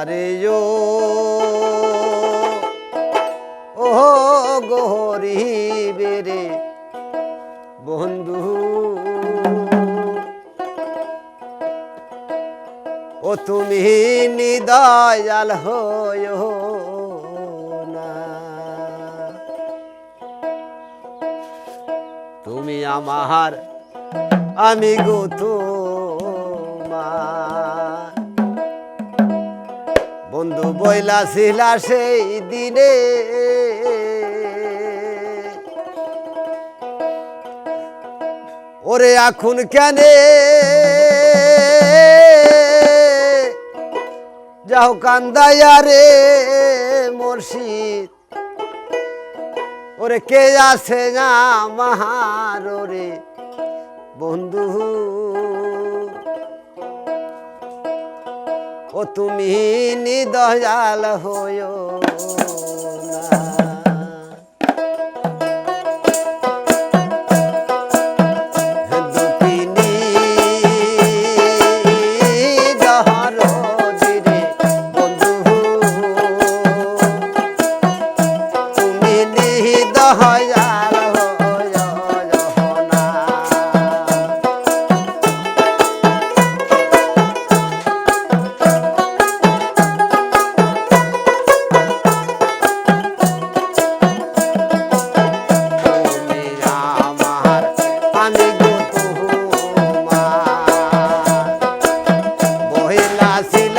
আরে ও ও গহরি বেরে বন্ধু, ও তুমি নিদয়াল হয় না। তুমি আমার, আমি গো তোমার বন্ধু বইলা ছিলা সেই দিনে। ওরে এখন কেনে? যাও কান্দাইয়া রে মুর্শিদ। ওরে কে আছে না মাহার ওরে? বন্ধু ও তুমি নিদয়াল হয় হয়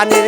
পানির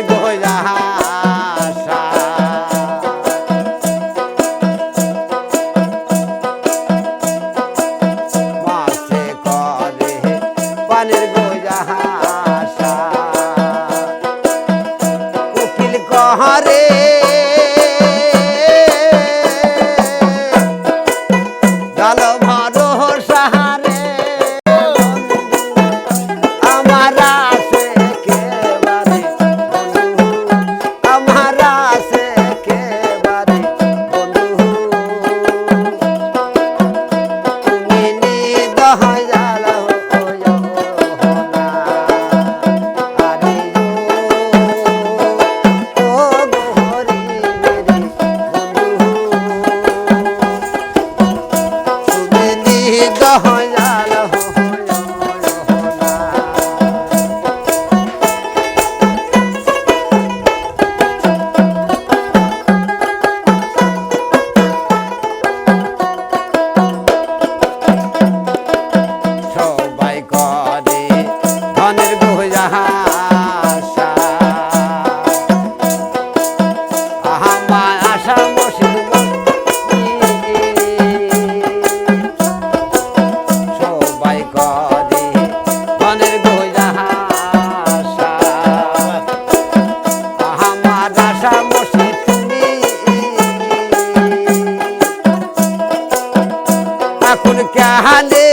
এখন কাহাদে